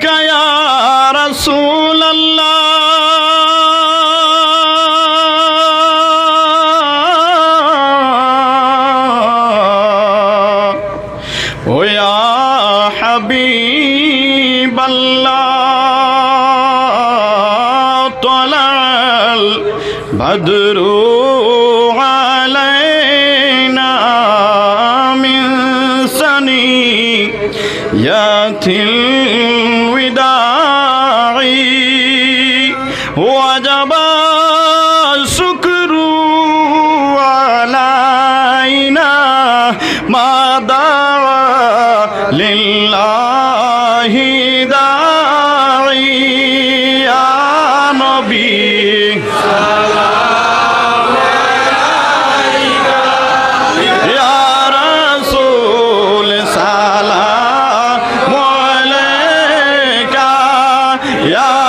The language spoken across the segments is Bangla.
ইলাইকা ইয়া Yeah.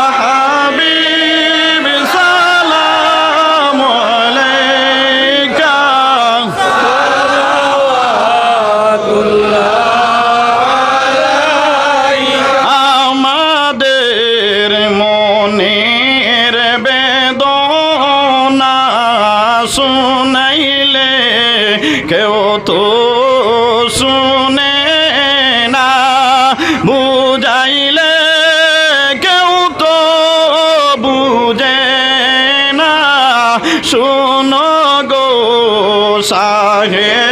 শুনো গো সাহে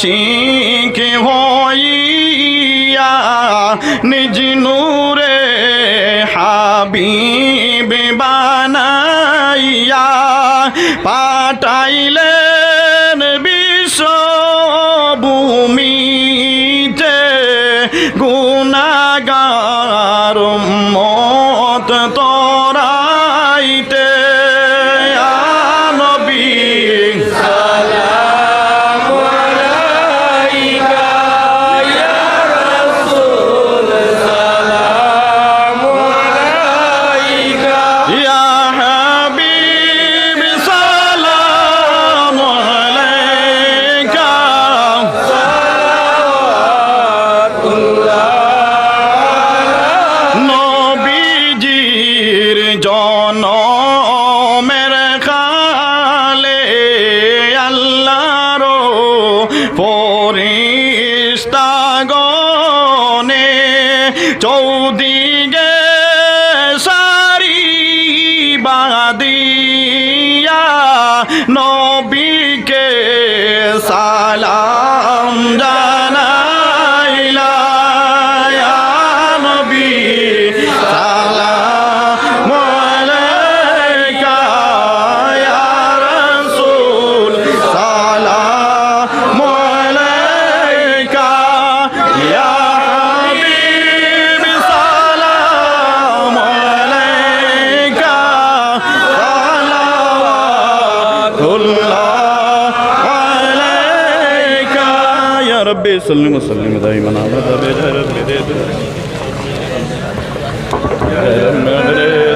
আশিক হইয়া নিজ নূর ربي سلم وسلم دائما ابدا بجاه ربي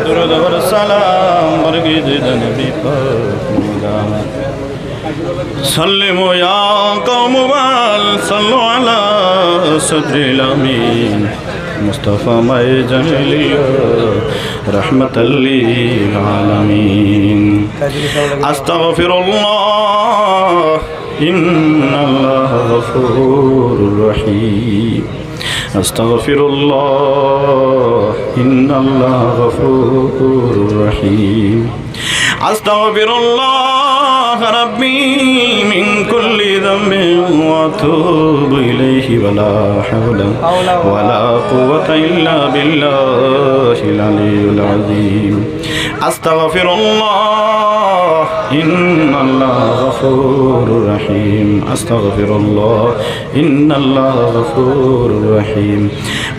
درود والسلام برقي جد نبي پاک سلموا يا قوم بال صلوا على صدر الأمين مصطفى ما جميلي رحمة للعالمين أستغفر الله إن الله غفور رحيم. أستغفر الله. إن الله غفور رحيم. أستغفر الله ربي من كل ذنب وأتوب إليه ولا حول ولا قوة إلا بالله العلي العظيم أستغفر الله إن الله غفور رحيم أستغفر الله إن الله غفور رحيم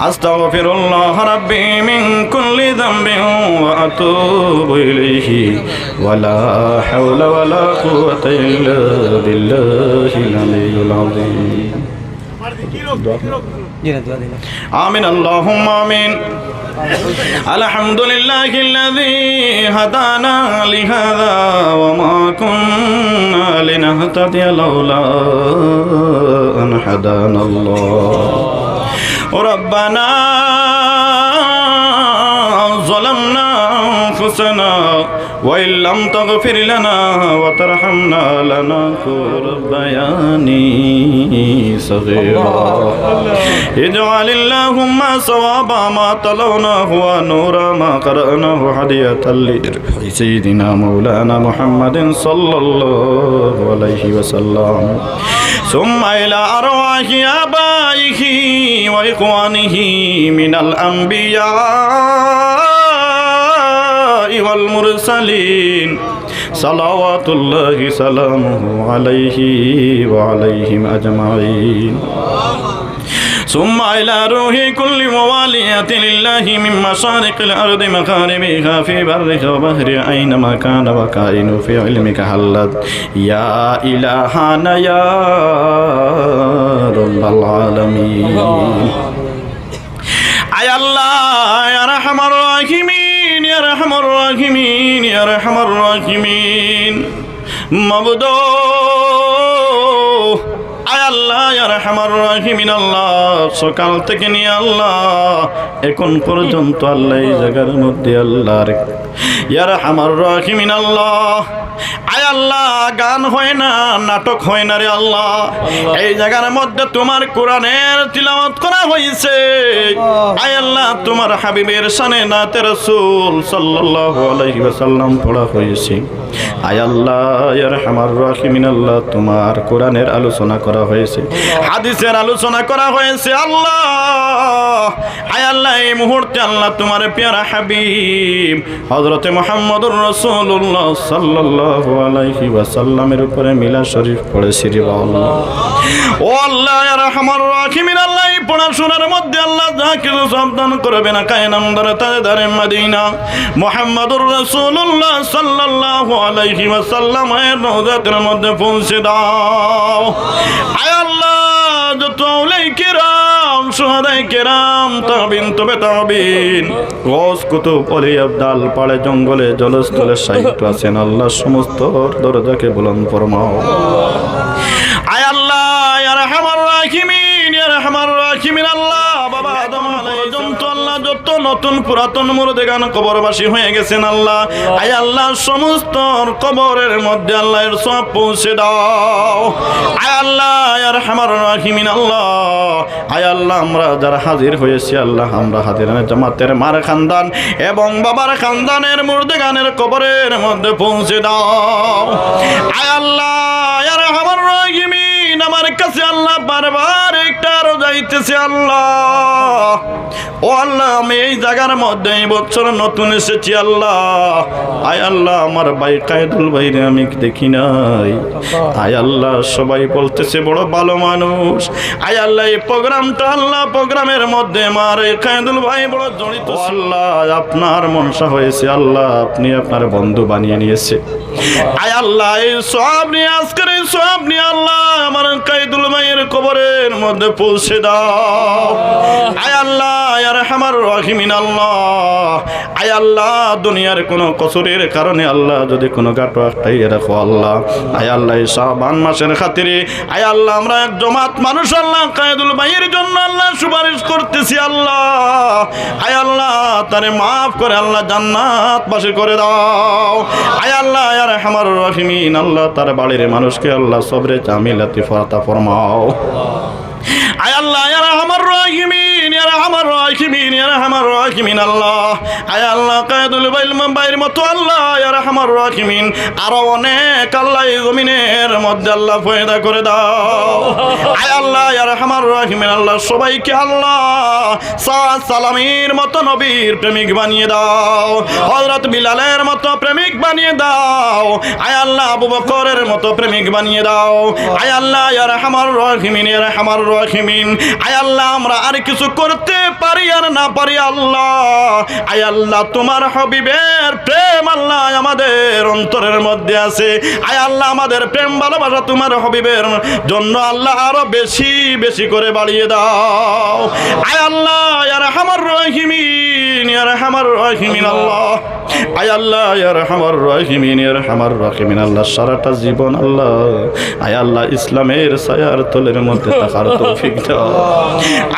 أستغفر الله ربي من كل ذنب وأتوب إليه ولا حول ولا قوة إلا بالله العلي العظيم آمين اللهم آمين الحمد لله الذي هدانا لهذا وما كنا لنهتدي لولا أن هدانا الله ربنا أنفسنا وإن لم تغفر لنا وترحمنا لنكون ربياني صغيرا اجعل اللهم صواب ما تلوناه ونور ما قرأناه هدية لروح سيدنا مولانا محمد صلى الله عليه وسلم ثم إلى أرواح آبائه وإخوانه من الأنبياء والمرسلين صلوات الله سلامه عليه وعليهم أجمعين ثم إلى روح كل موالية لله من مشارق الأرض مغاربها في برها وبهرها أينما كان وكائن في علمك حلت يا إلهنا يا رب العالمين أي الله يا رحمن الرحيم ইয়া রাহমার রাহিমিন ইয়া রাহমার রাহিমিন মাবুদ আল্লাহ ইয়া রাহমার রাহিমিন আল্লাহ। সকাল থেকে নিয়ে আল্লাহ। এখন পর্যন্ত আল্লাহ এই জায়গার মধ্যে আল্লাহর ইয়া রাহমার রাহিমিন আল্লাহ। আয় আল্লাহ গান হয় না নাটক হয় না রে আল্লাহ। এই জায়গার মধ্যে তোমার কোরআনের তিলাওয়াত করা হয়েছে আয় আল্লাহ তোমার হাবিবের সানে নাতে রাসূল সাল্লাল্লাহু আলাইহি ওয়াসাল্লাম পড়া হয়েছে আয় আল্লাহ ইয়া রাহমার রাহিমিন আল্লাহ। তোমার কোরআনের আলোচনা করা হয়েছে হাদিসের আলোচনা করা হয়েছে, আল্লাহ আল্লাহ, এই মুহূর্তে আল্লাহ তোমার পেয়ারা হাবিব। হযরতে মুহাম্মদুর রাসূলুল্লাহ সাল্লাল্লাহু আলাইহি উপরে মিলা শরীফ পড়েছি রে আল্লাহ ও আল্লাহ রাহমার আল্লাহ পড়াশোনার মধ্যে আল্লাহ যা কিছু সাবধান করবে না, কায়নাম দ্বারা তাদের মুহাম্মদুর রাসূলুল্লাহ সাল্লাল্লাহু আলাইহি মধ্যে পৌঁছে দাও। আয় আল্লাহ কুতুব, অলি পাড়ে, জঙ্গলে, জলস্থলে সাহিত্য আছেন আল্লাহ, সমস্ত দরজাকে বুলন্দ ফরমাও। আয় আল্লাহ, ইয়া রাহমার রাহিমিন, ইয়া রাহমার রাহিমিন, আল্লাহ নতুন পুরাতন মুরদে গান কবরবাসী হয়ে গেছেন আল্লাহ। আয় আল্লাহ, সমস্ত কবরের মধ্যে আল্লাহর সব পৌঁছে দাও। আয় আল্লাহ ইয়া রাহমার রাহিমিন, আল্লাহ। আয় আল্লাহ, আমরা যারা হাজির হয়েছি, আল্লাহ, আমরা হাজির জামাতের মার খানদান এবং বাবার খানদানের মুর্দে গানের কবরের মধ্যে পৌঁছে দাও। আয় আল্লাহ আর হামার রাহিমিন, আমার কাছে আল্লাহ বারবার একটা রোজা চাইতেছি আল্লাহ। ও আল্লাহ, আমি এই জায়গার মধ্যে এই বছর নতুন এসেছি আল্লাহ। আয় আল্লাহ, আমার ভাই কায়দুল ভাইরে আমি দেখি নাই। আয় আল্লাহ, সবাই বলতেছে বড় ভালো মানুষ। আয় আল্লাহ, এই প্রোগ্রামটা আল্লাহ প্রোগ্রামের মধ্যে আমার এই কায়দুল ভাই বড় জড়িত আল্লাহ, আপনার মনসা হয়েছে আল্লাহ, আপনি আপনার বন্ধু বানিয়ে নিয়েছে। আয় আল্লাহ, এই সব নিয়ে, আজকের এই সব নিয়ে আল্লাহ, আমার কবরের মধ্যে পৌঁছে দাও। আয় আল্লাহ রহিমিন আল্লাহ। আয় আল্লাহ দুনিয়ার কোনো কসুরের কারণে আল্লাহ যদি কোনো গাটো রাখো আল্লাহ। আয় আল্লাহ মাসের খাতিরে। আয় আল্লাহ আমরা এক জমাত মানুষ আল্লাহ কায়দুল ভাইয়ের জন্য আল্লাহ সুপারিশ করতেছি আল্লাহ। আয় আল্লাহ তারে মাফ করে আল্লাহ জান্নাত বাসে করে দাও। আয় আল্লাহ আর আমার রহিমিন আল্লাহ তার বাড়ির মানুষকে আল্লাহ সবরে জামিলাতি ফরাতা ফরমাও। আয় আল্লাহ রহমান ইয়া রহমান রাহিমিন আল্লাহ আয় আল্লাহ, কায়দুল বাইল মতো আল্লাহ ইয়া রহমান রাহিমিন অনেক আল্লাহ জমিনের মধ্যে আল্লাহ করে দাও। আয় আল্লাহ ইয়া রহমান রাহিমিন আল্লাহ সবাইকে আল্লাহ সাদ সালামির মতো নবীর প্রেমিক বানিয়ে দাও। হযরত বিলালের মতো প্রেমিক বানিয়ে দাও। আয় আল্লাহ, আবু বকরের মতো প্রেমিক বানিয়ে দাও। আয় আল্লাহ ইয়া রহমান রাহিমিন ইয়া রহমান রাহিমিন আয় আল্লাহ, আমরা আর কিছু করতে পারি আর না পারি আল্লাহ। আয় আল্লাহ, তোমার হবিবের প্রেম আল্লাহ আমাদের অন্তরের মধ্যে আছে। আয় আল্লাহ, আমাদের প্রেম ভালোবাসা তোমার হবিবের জন্য আল্লাহ আরও বেশি বেশি করে বাড়িয়ে দাও। আয় আল্লাহ আর হামার রহিমিন আর হামার রহিমিন আল্লাহ আয় আল্লাহ ইয়ার হামার রহিমিন ইয়ার হামার রহিমিন। আল্লাহ, সারাটা জীবন আল্লাহ। আয় আল্লাহ, ইসলামের ছায়ার তলের মধ্যে থাকার তৌফিক দাও।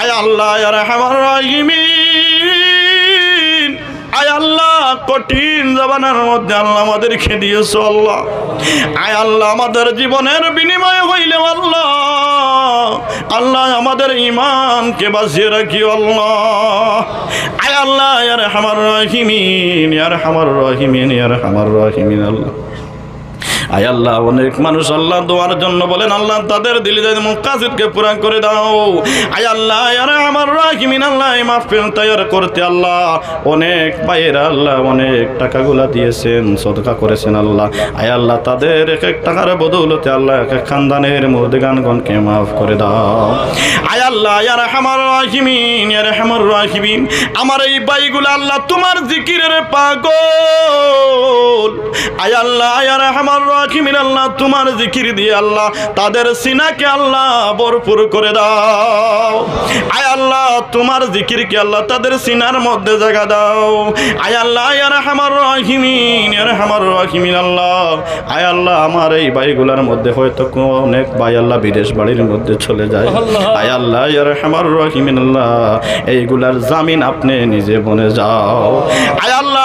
আয় আল্লাহ ইয়ার হামার রহিমিন। আয় আল্লাহ, কঠিন জবানের মধ্যে আল্লাহ আমাদেরকে দিয়েছ আল্লাহ। আয় আল্লাহ, আমাদের জীবনের বিনিময় হইলে আল্লাহ। আল্লাহ আমাদের ইমানকে বাঁচিয়ে রাখি আল্লাহ। আল্লাহ ইয়ার হামার রহিমিন ইয়ার হামার রহিমিন ইয়ার হামার রহিমিন, আল্লাহ। আয় আল্লাহ, অনেক মানুষ আল্লাহ দোয়ার জন্য বলেন, আল্লাহ তাদের দিলে যদি মুকাসিদকে পুরা করে দাও। আয় আল্লাহ, আরে আমার রাহিমিন, আল্লাহ মাহফিল তৈরি করতে আল্লাহ। অনেক ভাইয়েরা আল্লাহ অনেক টাকাগুলা দিয়েছেন, সদকা করেছেন আল্লাহ। আয় আল্লাহ, তাদের এক এক টাকার বদৌলতে আল্লাহ এক এক খানদানের মুর্দিগানগণকে মাফ করে দাও। আয় আল্লাহ ইয়ার আমার রাহিমিন ইয়ার আমার রাহিমিন, আমার এই বাইগুলো আল্লাহ তোমার জিকিরের পাগল। আয় আল্লাহ ইয়ার আমার আল্লাহ তোমার জিকির দিয়ে আল্লাহ তাদের সিনাকে আল্লাহ ভরপুর করে দাও। আয় আল্লাহ তোমার জিকিরকে আল্লাহ তাদের সিনার মধ্যে জায়গা দাও। আয় আল্লাহ ইয়ার আমার রাহিমিন ইয়ার আমার রাহিমিন আল্লাহ। আয় আল্লাহ আমার এই মধ্যে হয়তো অনেক ভাই আল্লাহ বিদেশ বাড়ির মধ্যে চলে যায়। আয় আল্লাহ আমার রাহিমিন আল্লাহ এইগুলার জামিন আপনি নিজে বনে যাও। আয় আল্লাহ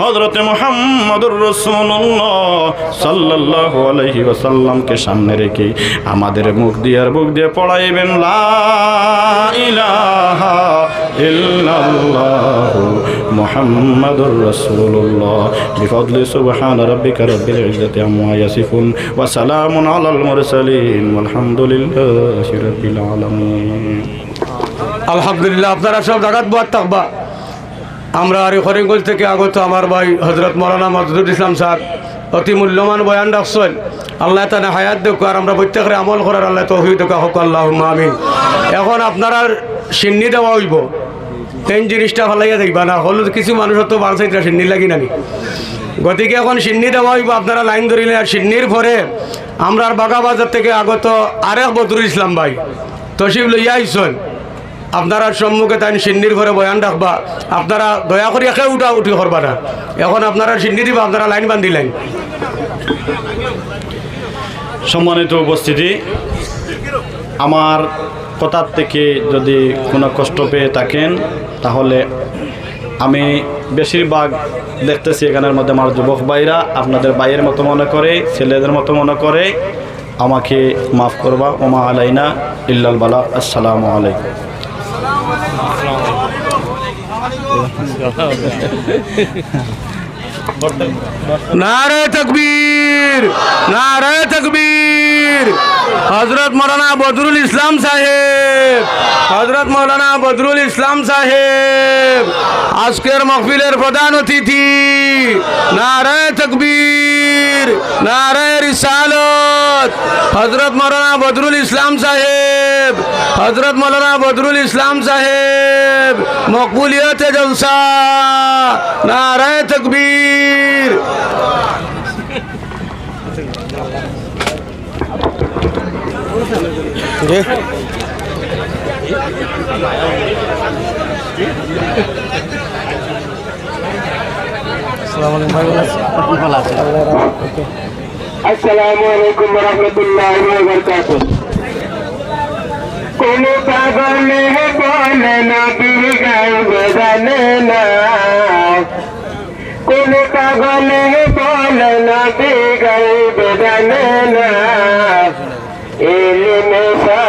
হজরতে মোহাম্মদুর রসুল্লাহ সাল্লাল্লাহু আলাইহি ওয়াসাল্লামকে সামনে রেখে আমাদের মুখ দিয়ে আর বুক দিয়ে পড়াইবেন মুহাম্মাদুর রাসূলুল্লাহ। সুবহান রাব্বিকা রাব্বিল ইজ্জাতি আম্মা ইয়াসিফুন ওয়া সালামুন আলাল মুরসালিন। ওয়ালহামদুলিল্লাহি রাব্বিল আলামিন। আলহামদুলিল্লাহ, আপনারা সব জাগাত বাদ থাকবা আমরা আর হরিঙ্গঞ্জ থেকে আগত আমার ভাই হজরত মৌলানা মজদুর ইসলাম স্যার, অতি মূল্যবান বয়ান রাখছেন। আল্লাহ তানে হায়াত দেখো আর আমরা প্রত্যেকের আমল করার আল্লাহ দেখা হোক আল্লাহ আমিন। এখন আপনারা সিন্নি দেওয়া হইব। তেন জিনিসটা ভালাইয়া দেখবা না হল কিছু মানুষের তো বাড়ছে সিন্নি লাগি নানি গতিকে এখন সিন্নি দেওয়া হইব, আপনারা লাইন ধরিলেন আর সিন্নির আমরা আর বাগাবাজার থেকে আগত আরেক বদরুল ইসলাম ভাই তসিব লইয়া আইসন। আপনারা সম্মুখে তাই সিন্নির ঘরে বয়ান রাখবা। আপনারা দয়া করে একে উঠা উঠি করবা না। এখন আপনারা সিন্নি দিবা, আপনারা লাইন বান্ধিলেন সম্মানিত উপস্থিতি, আমার কথার থেকে যদি কোনো কষ্ট পেয়ে থাকেন, তাহলে আমি বেশিরভাগ দেখতেছি এখানের মধ্যে আমার যুবক ভাইরা, আপনাদের ভাইয়ের মতো মনে করে, ছেলেদের মতো মনে করে, আমাকে মাফ করবা, ওমা আলাইনা ইল্লাল বালা, আসসালামু আলাইকুম। নারে তকবীর নারে তকবীর। হজরত মৌলানা বদরুল ইসলাম সাহেব হজরত মৌলানা বদরুল ইসলাম সাহেব, আজকের মহফিলের প্রধান অতিথি নারে তকবীর নারে রিসালত। হজরত মৌলানা বদরুল ইসলাম সাহেব হজরত মৌলানা বদরুল ইসলাম সাহেব মকবুলিয়ত জলসা নারে তকবীর আসসালামু আলাইকুম রহমতুল্লাহ বরকাত কোন পাগলে বলে না গাইব জানে না। কোন পাগলে বলে না গাইব জানে না। এলিমে সা